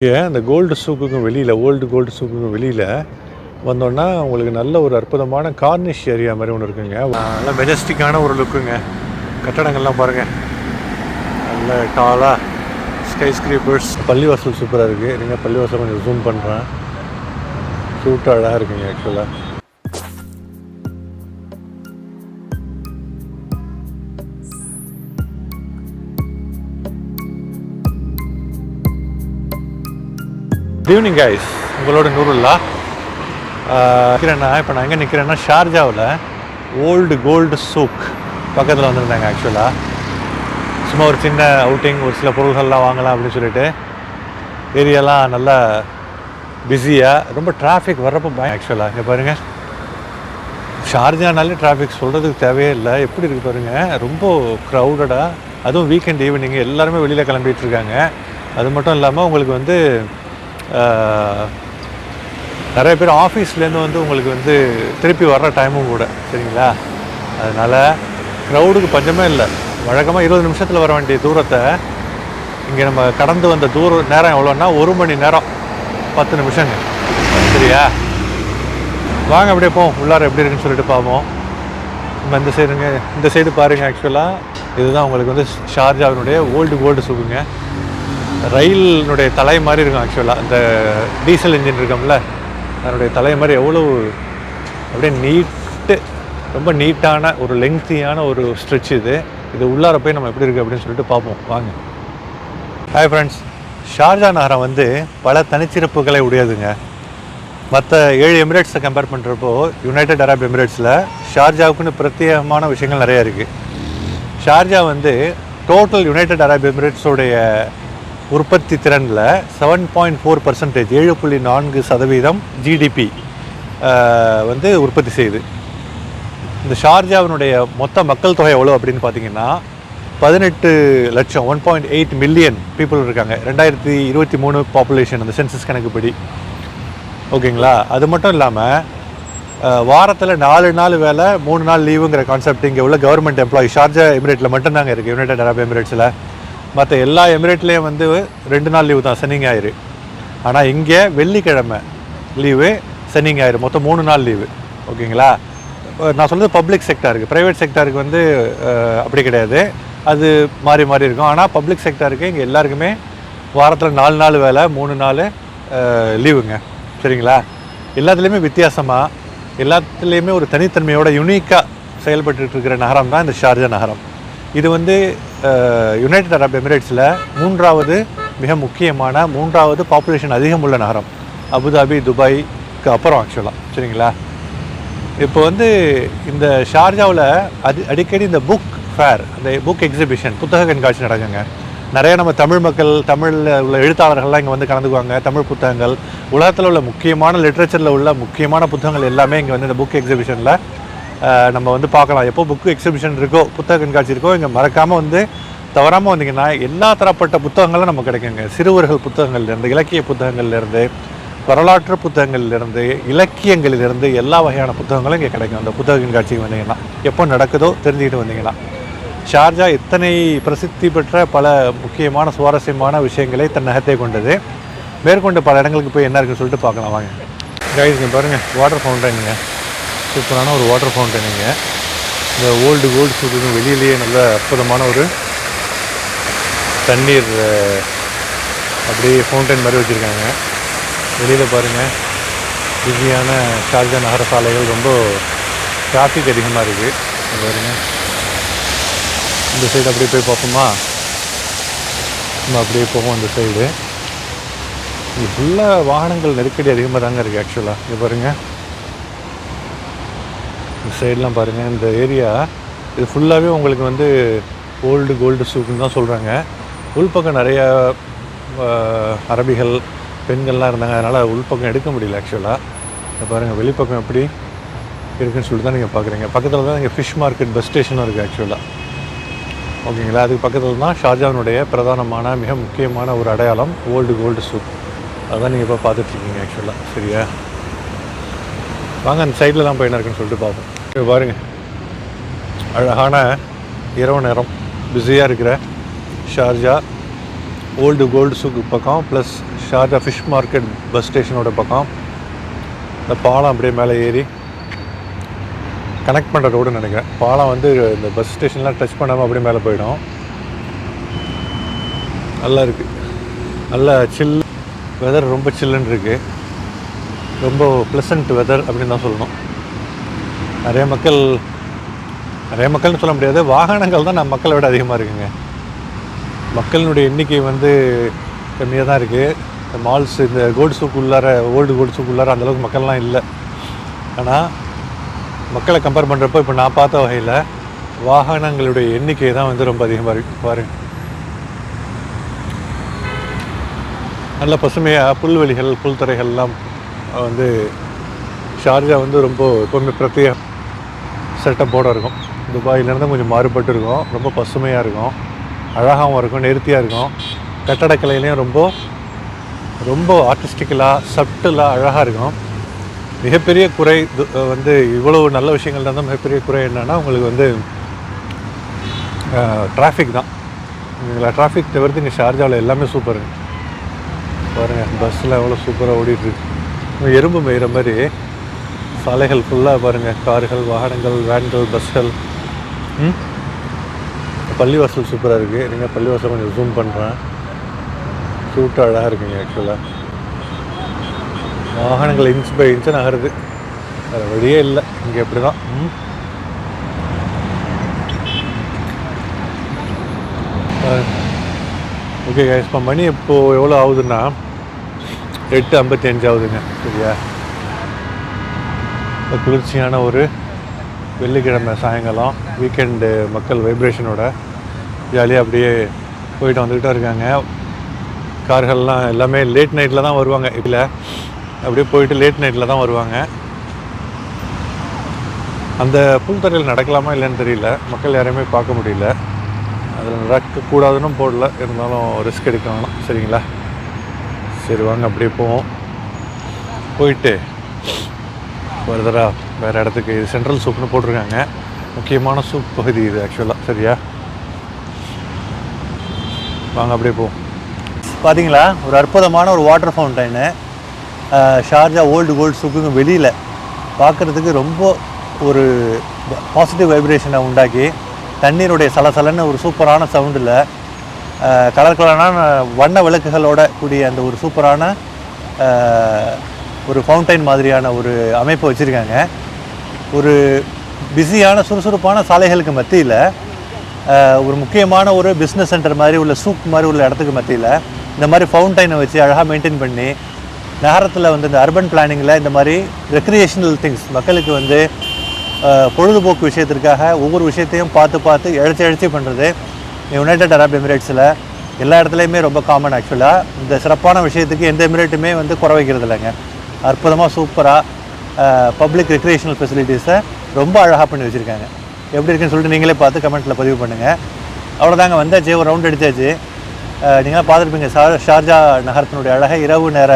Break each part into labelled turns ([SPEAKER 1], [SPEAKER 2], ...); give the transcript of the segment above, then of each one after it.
[SPEAKER 1] ஏன் இந்த கோல்டு சூக்குக்கும் வெளியில் ஓல்டு கோல்டு சூக்குக்கும் வெளியில் வந்தோன்னா உங்களுக்கு நல்ல ஒரு அற்புதமான கார்னிஷ் ஏரியா மாதிரி ஒன்று இருக்குங்க. நல்லா மெஜஸ்டிக்கான ஒரு லுக்குங்க கட்டடங்கள்லாம் பாருங்கள் நல்ல டாலாக ஸ்கை ஸ்கிரீப்பர்ஸ் பள்ளிவாசல் சூப்பராக இருக்குது நீங்கள் பள்ளிவாசல் கொஞ்சம் ஜூம் பண்ணுறேன் சூட்டாக அழகாக இருக்குங்க ஆக்சுவலாக குட் ஈவினிங் கைஸ் உங்களோட நூறுல்லா? நிற்கிறேன்னா இப்போ நான் எங்கே நிற்கிறேன்னா ஷார்ஜாவில் ஓல்டு கோல்டு சூக் பக்கத்தில் வந்திருந்தாங்க ஆக்சுவலாக சும்மா ஒரு சின்ன அவுட்டிங் ஒரு சில பொருள்கள்லாம் வாங்கலாம் அப்படின்னு சொல்லிட்டு. ஏரியாலாம் நல்லா பிஸியாக ரொம்ப டிராஃபிக் வர்றப்போ பயம் ஆக்சுவலாக இங்கே பாருங்கள் ஷார்ஜானாலே டிராஃபிக் சொல்கிறதுக்கு தேவையே இல்லை. எப்படி இருக்குது பாருங்கள் ரொம்ப க்ரௌடடாக அதுவும் வீக்கெண்ட் ஈவினிங் எல்லாருமே வெளியில் கிளம்பிட்டு இருக்காங்க. அது மட்டும் இல்லாமல் உங்களுக்கு வந்து நிறைய பேர் ஆஃபீஸ்லேருந்து வந்து உங்களுக்கு வந்து திருப்பி வர்ற டைமும் கூட சரிங்களா? அதனால் க்ரௌடுக்கு பஞ்சமே இல்லை. வழக்கமாக இருபது நிமிஷத்தில் வர வேண்டிய தூரத்தை இங்கே நம்ம கடந்து வந்த தூர நேரம் எவ்வளோன்னா ஒரு மணி நேரம். பத்து நிமிஷங்க. சரியா? வாங்க அப்படியே போவோம். உள்ளார எப்படி இருக்குன்னு சொல்லிட்டு பார்ப்போம். நம்ம இந்த சைடுங்க இந்த சைடு பாருங்கள் ஆக்சுவலாக இதுதான் உங்களுக்கு வந்து ஷார்ஜாவினுடைய ஓல்டு கோல்டு சுகுங்க. ரயிலினுடைய தலை மாதிரி இருக்கும் ஆக்சுவலாக இந்த டீசல் இன்ஜின் இருக்கோம்ல அதனுடைய தலை மாதிரி எவ்வளோ அப்படியே நீட்டு ரொம்ப நீட்டான ஒரு லெங்க்த்தியான ஒரு ஸ்ட்ரெச் இது. இது உள்ளார போய் நம்ம எப்படி இருக்குது அப்படின்னு சொல்லிட்டு பார்ப்போம். வாங்க. ஹாய் ஃப்ரெண்ட்ஸ் ஷார்ஜா நகரம் வந்து பல தனிச்சிறப்புகளை உடையதுங்க. மற்ற ஏழு எமிரேட்ஸை கம்பேர் பண்ணுறப்போ யுனைடெட் அரப் எமிரேட்ஸில் ஷார்ஜாவுக்குன்னு பிரத்யேகமான விஷயங்கள் நிறைய இருக்குது ஷார்ஜா வந்து டோட்டல் யுனைடெட் அரப் எமிரேட்ஸோடைய உற்பத்தி திறனில் செவன் பாயிண்ட் ஃபோர் பர்சன்டேஜ் ஏழு புள்ளி நான்கு சதவீதம் ஜிடிபி வந்து உற்பத்தி செய்யுது. இந்த ஷார்ஜாவினுடைய மொத்த மக்கள் தொகை எவ்வளோ அப்படின்னு பார்த்தீங்கன்னா பதினெட்டு லட்சம் one point eight million people இருக்காங்க. ரெண்டாயிரத்தி இருபத்தி மூணு பாப்புலேஷன் அந்த சென்சஸ் கணக்குப்படி. ஓகேங்களா? அது மட்டும் இல்லாமல் வாரத்தில் நாலு நாள் வேலை மூணு நாள் லீவுங்கிற கான்செப்ட் இங்கே உள்ள கவர்மெண்ட் எம்ப்ளாயி ஷார்ஜா எமிரேட்டில் மட்டும்தாங்க இருக்குது யுனைடெட் அரப் எமிரேட்ஸில் மற்ற எல்லா எமிரேட்லேயும் வந்து ரெண்டு நாள் லீவு தான். சனி ஞாயிறு. ஆனால் இங்கே வெள்ளிக்கிழமை லீவு சனி ஞாயிறு. மொத்தம் மூணு நாள் லீவு ஓகேங்களா? நான் சொல்கிறது பப்ளிக் செக்டாருக்கு ப்ரைவேட் செக்டாருக்கு வந்து அப்படி கிடையாது. அது மாறி மாறி இருக்கும். ஆனால் பப்ளிக் செக்டாருக்கு இங்கே எல்லாருக்குமே வாரத்தில் நாலு நாள் வேலை மூணு நாள் லீவுங்க சரிங்களா? எல்லாத்துலேயுமே வித்தியாசமாக எல்லாத்துலேயுமே ஒரு தனித்தன்மையோட யுனிக்காக செயல்பட்டு இருக்கிற நகரம் தான் இந்த ஷார்ஜா நகரம். இது வந்து யுனைடெட் அரப் எமிரேட்ஸில் மூன்றாவது மிக முக்கியமான மூன்றாவது பாப்புலேஷன் அதிகம் உள்ள நகரம். அபுதாபி துபாய்க்கு அப்புறம் ஆக்சுவலாக சரிங்களா? இப்போ வந்து இந்த ஷார்ஜாவில் அடி அடிக்கடி இந்த புக் ஃபேர் அந்த புக் எக்ஸிபிஷன் புத்தக கண்காட்சி நடக்குங்க. நிறைய நம்ம தமிழ் மக்கள் தமிழில் உள்ள எழுத்தாளர்கள்லாம் இங்கே வந்து கலந்துக்குவாங்க. தமிழ் புத்தகங்கள். உலகத்தில் உள்ள முக்கியமான லிட்ரேச்சரில் உள்ள முக்கியமான புத்தகங்கள் எல்லாமே இங்கே வந்து இந்த புக் எக்ஸிபிஷனில் நம்ம வந்து பார்க்கலாம். எப்போ புக்கு எக்ஸிபிஷன் இருக்கோ புத்தக கண்காட்சி இருக்கோ இங்கே மறக்காமல் வந்து தவறாமல் வந்தீங்கன்னா எல்லா தரப்பட்ட புத்தகங்களும் நமக்கு கிடைக்குங்க. சிறுவர்கள் புத்தகங்கள்லேருந்து இலக்கிய புத்தகங்கள்லேருந்து வரலாற்று புத்தகங்கள்லேருந்து இலக்கியங்களிலிருந்து எல்லா வகையான புத்தகங்களும் இங்கே கிடைக்கும். அந்த புத்தக கண்காட்சிக்கு வந்தீங்கன்னா எப்போ நடக்குதோ தெரிஞ்சுக்கிட்டு வந்தீங்கன்னா. ஷார்ஜா இத்தனை பிரசித்தி பெற்ற பல முக்கியமான சுவாரஸ்யமான விஷயங்களை தன் நகத்தை கொண்டது. மேற்கொண்டு பல இடங்களுக்கு போய் என்ன இருக்குன்னு சொல்லிட்டு பார்க்கலாம். வாங்க. கைஸ் பாருங்கள் வாட்டர் ஃபவுண்டனுங்க சூப்பரான ஒரு வாட்டர் ஃபவுண்டனுங்க இந்த ஓல்டு கோல்டு சூடுன்னு வெளியிலேயே நல்ல அற்புதமான ஒரு தண்ணீர் அப்படியே ஃபவுண்டன் மாதிரி வச்சுருக்காங்க. வெளியில் பாருங்கள் பிஸியான ஷார்ஜா நகர சாலைகள் ரொம்ப டிராஃபிக் அதிகமாக இருக்குது பாருங்கள் பாருங்க. இந்த சைடு அப்படியே போய் பார்ப்போமா? நம்ம அப்படியே போவோம் இந்த சைடு இது ஃபுல்லாக வாகனங்கள் நெருக்கடி அதிகமாக தாங்க இருக்குது ஆக்சுவலாக இது பாருங்கள் இந்த சைடெலாம் பாருங்கள் இந்த ஏரியா இது ஃபுல்லாகவே உங்களுக்கு வந்து ஓல்டு கோல்டு சூக்குன்னு தான் சொல்கிறாங்க உள்பக்கம் நிறையா அரபிகள் பெண்கள்லாம் இருந்தாங்க. அதனால் உள்பக்கம் எடுக்க முடியல ஆக்சுவலாக பாருங்கள் வெளிப்பக்கம் எப்படி இருக்குன்னு சொல்லிட்டு தான் நீங்கள் பார்க்குறீங்க பக்கத்தில் தான் இங்கே ஃபிஷ் மார்க்கெட் பஸ் ஸ்டேஷனும் இருக்குது ஆக்சுவலாக ஓகேங்களா? அதுக்கு பக்கத்தில் தான் ஷார்ஜாவினுடைய பிரதானமான மிக முக்கியமான ஒரு அடையாளம் ஓல்டு கோல்டு சூப் அதான் நீங்கள் இப்போ பார்த்துட்ருக்கீங்க ஆக்சுவலாக சரியா? வாங்க அந்த சைடில் தான் போய் இருக்குன்னு சொல்லிட்டு பார்ப்போம். இங்க பாருங்கள் அழகான இரவு நேரம். பிஸியாக இருக்கிற ஷார்ஜா ஓல்டு கோல்டு சூக்கு பக்கம் plus Sharjah fish market bus ஸ்டேஷனோட பக்கம். இந்த பாலம் அப்படியே மேலே ஏறி கனெக்ட் பண்ணுற ரோடுன்னு நினைக்கிறேன். பாலம் வந்து இந்த பஸ் ஸ்டேஷன்லாம் டச் பண்ணாமல் அப்படியே மேலே போயிடும். நல்லா இருக்குது நல்லா சில் வெதர் ரொம்ப சில்லுன்னு இருக்குது ரொம்ப ப்ளசண்ட் வெதர் அப்படின்னு தான் சொல்லணும். நிறைய மக்கள் நிறைய மக்கள்னு சொல்ல முடியாது வாகனங்கள் தான் நம்ம மக்களை விட அதிகமாக இருக்குங்க. மக்களினுடைய எண்ணிக்கை வந்து கம்மியாக தான் இருக்குது இந்த மால்ஸ் இந்த கோல்டு உள்ளார ஓல்டு கோல்டு உள்ளார அந்தளவுக்கு மக்கள்லாம் இல்லை. ஆனால் மக்களை கம்பேர் பண்ணுறப்போ இப்போ நான் பார்த்த வகையில் வாகனங்களுடைய எண்ணிக்கை தான் வந்து ரொம்ப அதிகமாக இருக்குது பாருங்க. நல்ல பசுமையாக புல்வெளிகள் புல்துறைகள்லாம் வந்து ஷார்ஜா வந்து ரொம்ப எப்போவுமே பிரத்யேக செட்டப்போடு இருக்கும். துபாயிலேருந்து கொஞ்சம் மாறுபட்டு இருக்கும். ரொம்ப பசுமையாக இருக்கும். அழகாகவும் இருக்கும். நேர்த்தியாக இருக்கும். கட்டடக்கலையிலையும் ரொம்ப ரொம்ப ஆர்டிஸ்டிக்கலாக சப்டிலாக அழகாக இருக்கும். மிகப்பெரிய குறை வந்து இவ்வளோ நல்ல விஷயங்கள் இருந்தால் மிகப்பெரிய குறை என்னென்னா உங்களுக்கு வந்து டிராஃபிக் தான். இதில் டிராஃபிக் தவிர்த்து இங்கே ஷார்ஜாவில் எல்லாமே சூப்பர் பாருங்கள் பஸ்ஸில் எவ்வளோ சூப்பராக ஓடிட்டுருக்கு எறும்பு மேயிற மாதிரி சாலைகள் ஃபுல்லாக பாருங்கள் கார்கள் வாகனங்கள் வேன்கள் பஸ்கள் ம்? பள்ளிவாசல் சூப்பராக இருக்குது நீங்கள் பள்ளிவாசல் கொஞ்சம் ஜூம் பண்ணுறேன் க்யூட்டாக அழகாக இருக்குங்க ஆக்சுவலாக வாகனங்கள் இன்ச் பை இன்ச்சு நகருது. வேறு வழியே இல்லை. இங்கே எப்படி தான் ம் ஓகே இப்போ மணி இப்போது எவ்வளோ ஆகுதுன்னா எட்டு ஐம்பத்தி அஞ்சாவதுங்க. சரியா? இப்போ குளிர்ச்சியான ஒரு வெள்ளிக்கிழமை சாயங்காலம் வீக்கெண்டு மக்கள் வைப்ரேஷனோட ஜாலியாக அப்படியே போயிட்டு வந்துக்கிட்டே இருக்காங்க. கார்கள்லாம் எல்லாமே லேட் நைட்டில் தான் வருவாங்க. இதில் அப்படியே போயிட்டு லேட் நைட்டில் தான் வருவாங்க. அந்த புல்தரையில் நடக்கலாமா இல்லைன்னு தெரியல. மக்கள் யாரையுமே பார்க்க முடியல. அதில் நடக்கக்கூடாதுன்னு போடல. இருந்தாலும் ரிஸ்க் எடுக்க வேணாம் சரிங்களா? சரி வாங்க அப்படியே போவோம். போயிட்டு ஒரு தடவை வேறு இடத்துக்கு இது சென்ட்ரல் சூப்னு போட்டிருக்காங்க. முக்கியமான சூப் பகுதி இது ஆக்சுவலாக சரியா? வாங்க அப்படியே போவோம். பார்த்தீங்களா ஒரு அற்புதமான ஒரு water fountain Sharjah old gold சூக்குங்க வெளியில் பார்க்குறதுக்கு ரொம்ப ஒரு பாசிட்டிவ் வைப்ரேஷனை உண்டாக்கி தண்ணீருடைய சலசலன்னு ஒரு சூப்பரான சவுண்டில் கலர் கலரான வண்ண விளக்குகளோட கூடிய அந்த ஒரு சூப்பரான ஒரு ஃபவுண்டைன் மாதிரியான ஒரு அமைப்பு வச்சுருக்காங்க. ஒரு பிஸியான சுறுசுறுப்பான சாலைகளுக்கு மத்தியில் ஒரு முக்கியமான ஒரு பிஸ்னஸ் சென்டர் மாதிரி உள்ள சூக் மாதிரி உள்ள இடத்துக்கு மத்தியில் இந்த மாதிரி ஃபவுண்டைனை வச்சு அழகாக மெயின்டைன் பண்ணி நகரத்தில் வந்து இந்த அர்பன் பிளானிங்கில் இந்த மாதிரி ரெக்ரியேஷனல் திங்ஸ் மக்களுக்கு வந்து பொழுதுபோக்கு விஷயத்திற்காக ஒவ்வொரு விஷயத்தையும் பார்த்து பார்த்து இழைச்சி இழைச்சி பண்ணுறது யுனைடெட் அரப் எமிரேட்ஸில் எல்லா இடத்துலையுமே ரொம்ப காமன் ஆக்சுவலாக இந்த சிறப்பான விஷயத்துக்கு எந்த எமிரேட்டுமே வந்து குறை வைக்கிறது இல்லைங்க. அற்புதமாக சூப்பராக பப்ளிக் ரெக்ரியேஷனல் ஃபெசிலிட்டிஸை ரொம்ப அழகாக பண்ணி வச்சுருக்காங்க. எப்படி இருக்குன்னு சொல்லிட்டு நீங்களே பார்த்து கமெண்ட்டில் பதிவு பண்ணுங்கள் அவ்வளோதாங்க வந்தாச்சு ஒரு ரவுண்ட் அடித்தாச்சு நீங்களாம் பார்த்துருப்பீங்க ஷா ஷார்ஜா நகரத்தினுடைய அழகை இரவு நேர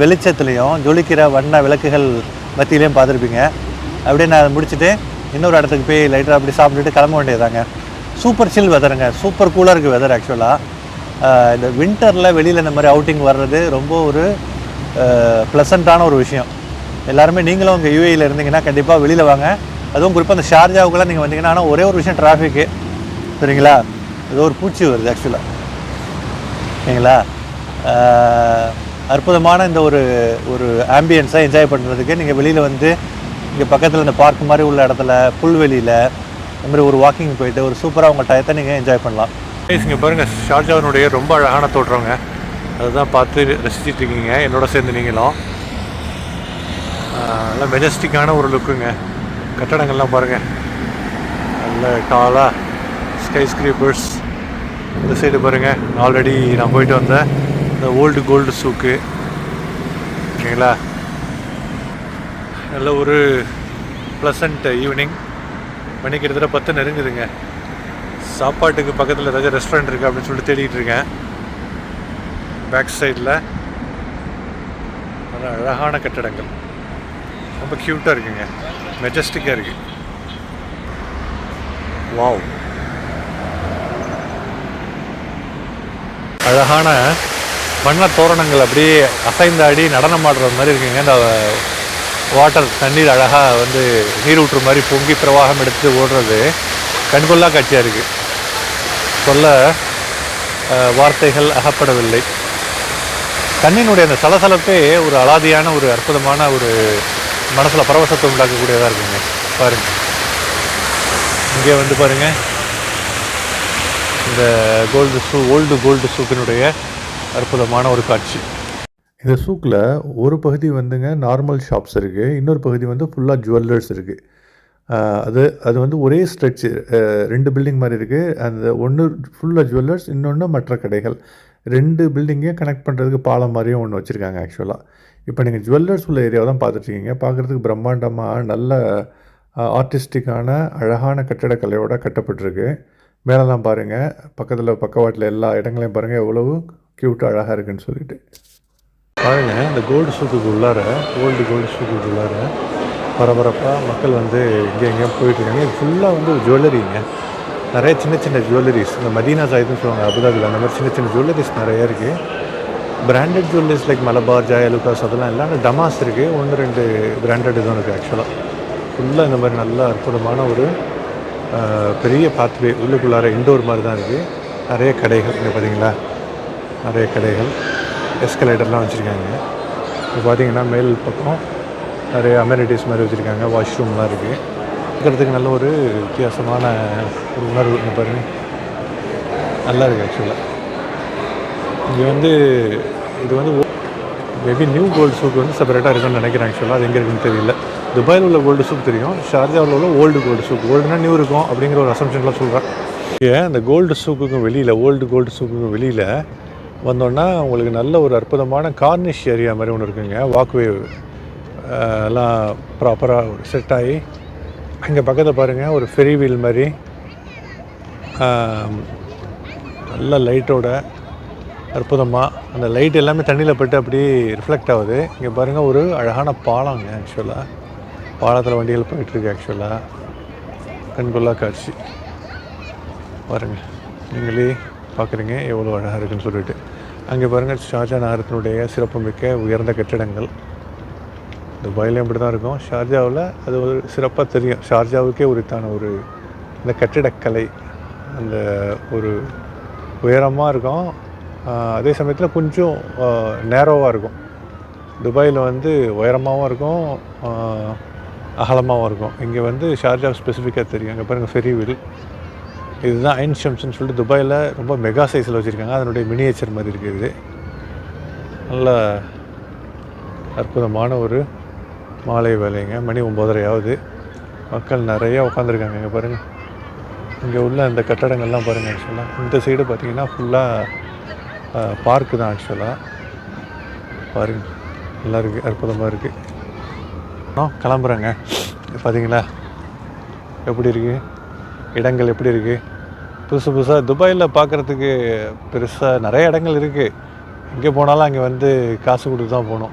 [SPEAKER 1] வெளிச்சத்துலேயும் ஜொலிக்கிற வண்ண விளக்குகள் மத்தியிலையும் பார்த்துருப்பீங்க. அப்படியே நான் அதை முடிச்சுட்டு இன்னொரு இடத்துக்கு போய் லைட்டாக அப்படி சாப்பிட்டுட்டு கிளம்ப வேண்டியதாங்க சூப்பர் சில் வெதருங்க சூப்பர் கூலாக இருக்குது வெதர் ஆக்சுவலாக இந்த வின்டரில் வெளியில் இந்த மாதிரி அவுட்டிங் வர்றது ரொம்ப ஒரு ப்ளசண்ட்டான ஒரு விஷயம். எல்லாருமே நீங்களும் உங்கள் யூஏயில் இருந்தீங்கன்னா கண்டிப்பாக வெளியில் வாங்க. அதுவும் குறிப்பாக அந்த ஷார்ஜாவுக்குலாம் நீங்கள் வந்தீங்கன்னா ஆனால் ஒரே ஒரு விஷயம் டிராஃபிக்கு சரிங்களா? ஏதோ ஒரு பூச்சி வருது ஆக்சுவலாக சரிங்களா? அற்புதமான இந்த ஒரு ஒரு ஆம்பியன்ஸை என்ஜாய் பண்ணுறதுக்கு நீங்கள் வெளியில் வந்து இங்கே பக்கத்தில் இந்த பார்க் மாதிரி உள்ள இடத்துல புல்வெளியில் இந்த மாதிரி ஒரு வாக்கிங் போயிட்டு ஒரு சூப்பராக உங்கள் டயத்தை நீங்கள் என்ஜாய் பண்ணலாம். இங்கே பாருங்கள் ஷார்ஜாவினுடைய ரொம்ப அழகான தோற்றங்க. அதுதான் பார்த்து ரசிச்சுட்டு இருக்கீங்க என்னோட சேர்ந்து நீங்களும். நல்லா நல்ல மெஜஸ்டிக்கான ஒரு லுக்குங்க கட்டடங்கள்லாம் பாருங்கள் நல்ல டாலாக ஸ்கை ஸ்கிரீப்பர்ஸ் இந்த சைடு பாருங்கள் ஆல்ரெடி நான் போயிட்டு வந்தேன் இந்த ஓல்டு கோல்டு சூக்கு ஓகேங்களா? நல்ல ஒரு ப்ளசண்ட் ஈவினிங் மணி கிட்டத்தட்ட பத்து நெருங்குதுங்க. சாப்பாட்டுக்கு பக்கத்தில் ஏதாச்சும் ரெஸ்டாரண்ட் இருக்குது அப்படின்னு சொல்லிட்டு தேடிட்டு இருக்கேன். பேக் சைடில் நல்ல அழகான கட்டடங்கள். ரொம்ப க்யூட்டாக இருக்குங்க. மெஜஸ்டிக்காக இருக்குது வாவ் அழகான வண்ண தோரணங்கள் அப்படியே அசைந்தாடி நடனம் ஆடுற மாதிரி இருக்குங்க. இந்த வாட்டர் தண்ணீர் அழகாக வந்து நீர் ஊற்று மாதிரி பொங்கி பிரவாகம் எடுத்து ஓடுறது கண்கொள்ளா காட்சியாக இருக்குது சொல்ல வார்த்தைகள் அகப்படவில்லை. தண்ணினுடைய அந்த சலசலப்பே ஒரு அலாதியான ஒரு அற்புதமான ஒரு மனசில் பரவசத்தை உண்டாக்கக்கூடியதாக இருக்குங்க. பாருங்கள் இங்கே வந்து பாருங்க. இந்த கோல்டு சூ ஓல்டு கோல்டு சூக்கினுடைய அற்புதமான ஒரு காட்சி. இந்த சூக்கில் ஒரு பகுதி வந்துங்க நார்மல் ஷாப்ஸ் இருக்குது இன்னொரு பகுதி வந்து ஃபுல்லாக ஜுவல்லர்ஸ் இருக்குது அது அது வந்து ஒரே ஸ்ட்ரெச்சு ரெண்டு பில்டிங் மாதிரி இருக்குது அந்த ஒன்று ஃபுல்லாக ஜுவல்லர்ஸ் இன்னொன்று மற்ற கடைகள். ரெண்டு பில்டிங்கையும் கனெக்ட் பண்ணுறதுக்கு பாலம் மாதிரியும் ஒன்று வச்சுருக்காங்க ஆக்சுவலாக இப்போ நீங்கள் ஜுவல்லர்ஸ் உள்ள ஏரியாவை தான் பார்த்துட்ருக்கீங்க பார்க்குறதுக்கு பிரம்மாண்டமாக நல்ல ஆர்டிஸ்டிக்கான அழகான கட்டடக்கலையோடு கட்டப்பட்டிருக்கு. மேலெல்லாம் பாருங்கள் பக்கத்தில் பக்கவாட்டில் எல்லா இடங்களையும் பாருங்கள் எவ்வளவு க்யூட்டாக அழகாக இருக்குன்னு சொல்லிட்டு. பாருங்க இந்த கோல்டு சூக்குக்கு உள்ளார ஓல்டு கோல்டு சூக்குக்கு உள்ளார பரபரப்பாக மக்கள் வந்து இங்கே எங்கேயும் போயிட்டுருக்காங்க இது ஃபுல்லாக வந்து ஜுவல்லரிங்க நிறைய சின்ன சின்ன ஜுவல்லரிஸ் இந்த மதீனா சாயிதுன்னு சொல்லுவாங்க அபுதாபியில் அந்த மாதிரி சின்ன சின்ன ஜுவல்லரிஸ் நிறைய இருக்குது branded jewelleries like Malabar Joyalukkas அதெல்லாம் இல்லாமல் டமாஸ் இருக்குது ஒன்று ரெண்டு பிராண்டட் இதுவும் இருக்குது ஆக்சுவலாக ஃபுல்லாக இந்த மாதிரி நல்ல அற்புதமான ஒரு பெரிய பாத்வே உள்ளுக்குள்ளார இண்டோர் மாதிரி தான் இருக்குது நிறைய கடைகள் இங்கே பார்த்தீங்களா நிறைய கடைகள். எஸ்கலேட்டர்லாம் வச்சுருக்காங்க. இப்போ பார்த்தீங்கன்னா மேல் பக்கம் நிறைய அமெனிட்டிஸ் மாதிரி வச்சுருக்காங்க. வாஷ்ரூம்லாம் இருக்குது இருக்கிறதுக்கு நல்ல ஒரு வித்தியாசமான ஒரு உணர்வு இங்கே பாருங்க. நல்லா இருக்குது ஆக்சுவலாக இங்கே வந்து இது வந்து மேபி நியூ கோல்டு சூக் வந்து செப்பரேட்டாக இருக்குன்னு நினைக்கிறேன் ஆக்சுவலாக அது எங்கே இருக்குன்னு தெரியல. துபாயில் உள்ள கோல்டு சூப் தெரியும். ஷார்ஜாவில் உள்ள ஓல்டு கோல்டு சூப் ஓல்டுனா நியூ இருக்கும் அப்படிங்கிற ஒரு அசம்ஷன்லாம் சொல்கிறேன் ஏன்? அந்த கோல்டு சூக்குக்கும் வெளியில் ஓல்டு கோல்டு சூக்குக்கும் வெளியில் வந்தோன்னா உங்களுக்கு நல்ல ஒரு அற்புதமான கார்னிஷ் ஏரியா மாதிரி ஒன்று இருக்குங்க. வாக்வே எல்லாம் ப்ராப்பராக செட் ஆகி இங்கே பக்கத்தில் பாருங்கள் ஒரு ஃபெரி வீல் மாதிரி நல்ல லைட்டோட அற்புதமாக அந்த லைட் எல்லாமே தண்ணியில் பட்டு அப்படியே ரிஃப்ளெக்ட் ஆகுது. இங்கே பாருங்கள் ஒரு அழகான பாலங்க ஆக்சுவலாக பாலத்தில் வண்டிகள் போயிட்டுருக்கு ஆக்சுவலாக கண்கொள்ளா காட்சி. பாருங்க நீங்களே பார்க்குறீங்க எவ்வளோ அழகாக இருக்குன்னு சொல்லிட்டு. அங்கே பாருங்கள் ஷார்ஜா நகரத்தினுடைய சிறப்புமிக்க உயர்ந்த கட்டிடங்கள். துபாயிலையும் அப்படி தான் இருக்கும். ஷார்ஜாவில் அது ஒரு சிறப்பாக தெரியும். ஷார்ஜாவுக்கே உரித்தான ஒரு இந்த கட்டிடக்கலை அந்த ஒரு உயரமாக இருக்கும். அதே சமயத்தில் கொஞ்சம் நேரோவாக இருக்கும். துபாயில் வந்து உயரமாகவும் இருக்கும் அகலமாகவும் இருக்கும். இங்கே வந்து ஷார்ஜா ஸ்பெசிஃபிக்காக தெரியும். அங்கே பாருங்கள் ஃபெரிவில் இதுதான் ஐன் ஷம்ஸ்ன்னு சொல்லிட்டு துபாயில் ரொம்ப மெகா சைஸில் வச்சுருக்காங்க. அதனுடைய மினியேச்சர் மாதிரி இருக்குது இது. நல்ல அற்புதமான ஒரு மாலை வேலைங்க. மணி ஒம்போதரையாவது மக்கள் நிறையா உட்காந்துருக்காங்க இங்கே பாருங்கள் இங்கே உள்ள இந்த கட்டடங்கள்லாம் பாருங்கள் ஆக்சுவலாக இந்த சைடு பார்த்தீங்கன்னா ஃபுல்லாக பார்க்கு தான் ஆக்சுவலாக பாருங்க. நல்லா இருக்குது அற்புதமாக இருக்குது நான் கிளம்புறேங்க. பார்த்தீங்களா எப்படி இருக்குது இடங்கள் எப்படி இருக்குது புதுசு புதுசாக துபாயில் பார்க்குறதுக்கு பெருசாக நிறைய இடங்கள் இருக்குது எங்கே போனாலும் அங்கே வந்து காசு கொடுத்து தான் போகணும்.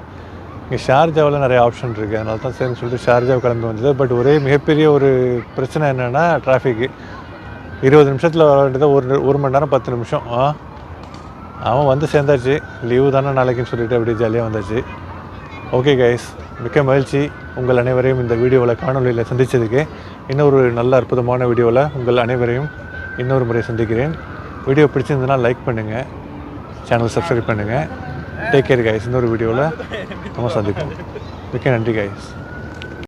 [SPEAKER 1] இங்கே ஷார்ஜாவில் நிறைய ஆப்ஷன் இருக்குது அதனால தான் சரின்னு சொல்லிட்டு ஷார்ஜாவை கிளம்பி வந்தது. பட் ஒரே மிகப்பெரிய ஒரு பிரச்சனை என்னென்னா டிராஃபிக்கு இருபது நிமிஷத்தில் வர வேண்டியது ஒரு ஒரு மணி நேரம் பத்து நிமிஷம். ஆ? அவன் வந்து சேர்ந்தாச்சு. லீவு தானே நாளைக்குன்னு சொல்லிட்டு அப்படியே ஜாலியாக வந்தாச்சு. ஓகே கைஸ் மிக்க மகிழ்ச்சி. உங்கள் அனைவரையும் இந்த வீடியோவில் காணொலியில் சந்தித்ததுக்கு இன்னொரு நல்ல அற்புதமான வீடியோவில் உங்கள் அனைவரையும் இன்னொரு முறை சந்திக்கிறேன். வீடியோ பிடிச்சிருந்ததுன்னா லைக் பண்ணுங்கள் சேனல் சப்ஸ்கிரைப் பண்ணுங்கள் டேக் கேர் கைஸ் இன்னொரு வீடியோவில் நம்ம சந்திப்போம். மிக்க நன்றி கைஸ்